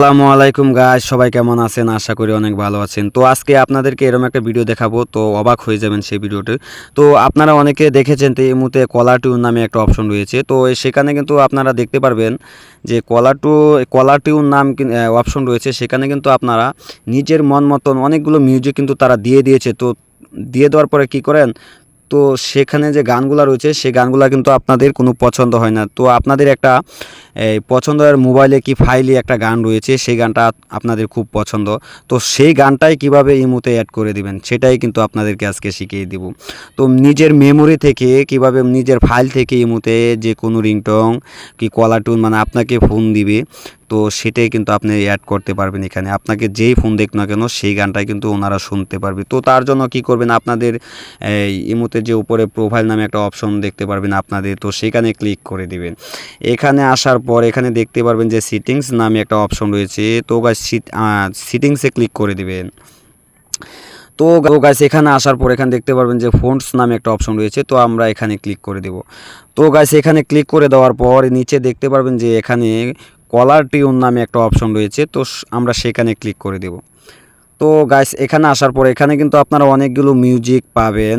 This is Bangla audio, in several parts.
আসসালামু আলাইকুম গাইস সবাই কেমন আছেন? আশা করি অনেক ভালো আছেন। তো আজকে আপনাদেরকে এরকম একটা ভিডিও দেখাবো, তো অবাক হয়ে যাবেন সেই ভিডিওতে তো আপনারা অনেকে দেখেছেন তো এই মুহূর্তে কলার টিউন নামে একটা অপশন রয়েছে। তো সেখানে কিন্তু আপনারা দেখতে পারবেন যে কলার টু কলার টিউন নাম অপশন রয়েছে। সেখানে কিন্তু আপনারা নিজের মন মতন অনেকগুলো মিউজিক কিন্তু তারা দিয়ে দিয়েছে। তো দিয়ে দেওয়ার পরে কি করেন? তো সেখানে যে গানগুলো রয়েছে, সেই গানগুলো কিন্তু আপনাদের কোনো পছন্দ হয় না। তো আপনাদের একটা পছন্দের মোবাইলে কি ফাইলে একটা গান রয়েছে, সেই গানটা আপনাদের খুব পছন্দ। তো সেই গানটাই কীভাবে ইমোতে অ্যাড করে দিবেন, সেটাই কিন্তু আপনাদেরকে আজকে শিখিয়ে দিব। তো নিজের মেমোরি থেকে, কীভাবে নিজের ফাইল থেকে ইমোতে যে কোনো রিংটং কি কলার টিউন মানে আপনাকে ফোন দিবে তো সেটাই কিন্তু আপনি অ্যাড করতে পারবেন এখানে। আপনাকে যেই ফোন দেখ না কেন, সেই গানটাই কিন্তু ওনারা শুনতে পারবে। তো তার জন্য কি করবেন, আপনাদের ইমোতে যে উপরে প্রোফাইল নামে একটা অপশন দেখতে পারবেন আপনাদের, তো সেখানে ক্লিক করে দিবেন। এখানে আসার পর এখানে দেখতে পারবেন যে সিটিংস নামে একটা অপশন রয়েছে। তো গাছ সিটিংসে ক্লিক করে দিবেন। তো গাছ এখানে আসার পর এখানে দেখতে পারবেন যে ফোনস নামে একটা অপশন রয়েছে, তো আমরা এখানে ক্লিক করে দেব। তো গাছ এখানে ক্লিক করে দেওয়ার পর নিচে দেখতে পারবেন যে এখানে কলার টিউন নামে একটা অপশন রয়েছে, তো আমরা সেখানে ক্লিক করে দেব। তো গাইস এখানে আসার পর এখানে কিন্তু আপনারা অনেকগুলো মিউজিক পাবেন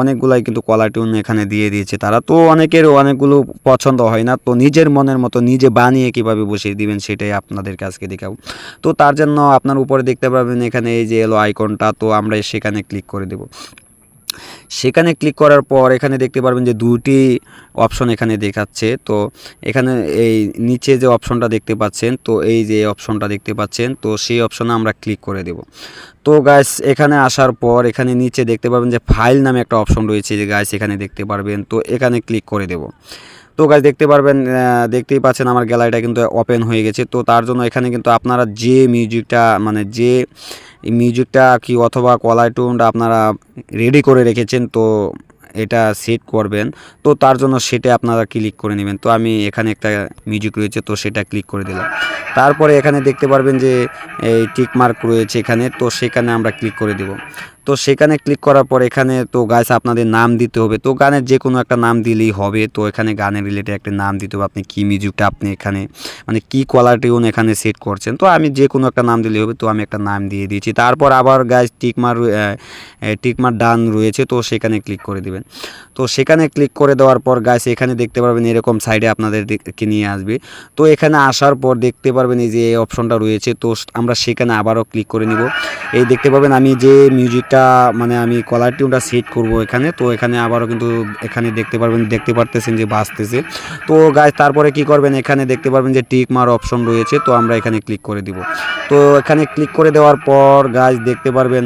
অনেকগুলাই কিন্তু কলার টিউন এখানে দিয়ে দিয়েছে তারা। তো অনেকের অনেকগুলো পছন্দ হয় না, তো নিজের মনের মতো নিজে বানিয়ে কীভাবে বসিয়ে দিবেন সেটাই আপনাদের কাছকে দেখাবো। তো তার জন্য আপনার উপরে দেখতে পাবেন এখানে এই যে এলো আইকনটা তো আমরা সেখানে ক্লিক করে দেব। সেখানে ক্লিক করার পর এখানে দেখতে পারবেন যে দুটি অপশন এখানে দেখাচ্ছে। তো এখানে এই নিচে যে অপশনটা দেখতে পাচ্ছেন, তো এই যে অপশনটা দেখতে পাচ্ছেন, তো সেই অপশনে আমরা ক্লিক করে দেব। তো গাইস এখানে আসার পর এখানে নিচে দেখতে পারবেন যে ফাইল নামে একটা অপশন রয়েছে যে গাইস এখানে দেখতে পারবেন। তো এখানে ক্লিক করে দেব। তো গাছ দেখতে পারবেন দেখতেই পাচ্ছেন আমার গ্যালারিটা কিন্তু ওপেন হয়ে গেছে। তো তার জন্য এখানে কিন্তু আপনারা যে মিউজিকটা মানে যে মিউজিকটা কি অথবা কলার টিউনটা আপনারা রেডি করে রেখেছেন, তো এটা সেট করবেন। তো তার জন্য সেটা আপনারা ক্লিক করে নেবেন। তো আমি এখানে একটা মিউজিক রয়েছে, তো সেটা ক্লিক করে দিলাম। তারপরে এখানে দেখতে পারবেন যে, এই টিকমার্ক রয়েছে এখানে, তো সেখানে আমরা ক্লিক করে দেব। তো সেখানে ক্লিক করার পর এখানে তো গাইস আপনাদের নাম দিতে হবে। তো গানের যে কোনো একটা নাম দিলেই হবে। তো এখানে গানের রিলেটেড একটা নাম দিতে হবে। আপনি কী মিউজিকটা আপনি এখানে মানে কী কোয়ালিটিউন এখানে সেট করছেন। তো আমি যে কোনো একটা নাম দিলেই হবে। তো আমি একটা নাম দিয়ে দিয়েছি তারপর আবার গাছ টিকমার টিকমার ডান রয়েছে। তো সেখানে ক্লিক করে দিবেন। তো সেখানে ক্লিক করে দেওয়ার পর গাছ এখানে দেখতে পারবেন এরকম সাইডে আপনাদেরকে নিয়ে আসবে। তো এখানে আসার পর দেখতে পারবেন এই যে অপশনটা রয়েছে। তো আমরা সেখানে আবারও ক্লিক করে নিব। এই দেখতে পাবেন আমি যে মিউজিকটা মানে আমি কলার টিউনটা সেট করব এখানে। তো এখানে আবারও কিন্তু এখানে দেখতে পারবেন, দেখতে পারতেছেন যে বাঁচতেছে তো গাছ তারপরে কি করবেন? এখানে দেখতে পারবেন যে টিক মার অপশন রয়েছে। তো আমরা এখানে ক্লিক করে দিব। তো এখানে ক্লিক করে দেওয়ার পর গাছ দেখতে পারবেন,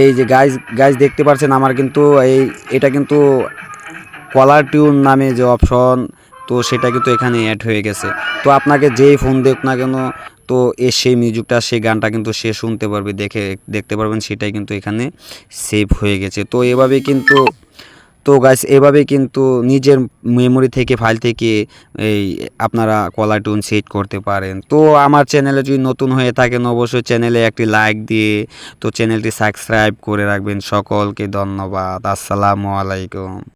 এই যে গাইজ গাছ দেখতে পারছেন আমার কিন্তু এই, এটা কিন্তু কলার টিউন নামে যে অপশন তো সেটা কিন্তু এখানে অ্যাড হয়ে গেছে। তো আপনাকে যেই ফোন দেখ না কেন তো এ সেই মিউজিকটা, সেই গানটা কিন্তু সে শুনতে পারবে, দেখে, দেখতে পারবেন, সেটাই কিন্তু এখানে সেভ হয়ে গেছে। তো এভাবে কিন্তু, তো গাইস এভাবে কিন্তু নিজের মেমোরি থেকে ফাইল থেকে এই আপনারা কলার টিউন সেট করতে পারেন। তো আমার চ্যানেলে যদি নতুন হয়ে থাকেন, অবশ্যই চ্যানেলে একটি লাইক দিয়ে, তো চ্যানেলটি সাবস্ক্রাইব করে রাখবেন। সকলকে ধন্যবাদ। আসসালামু আলাইকুম।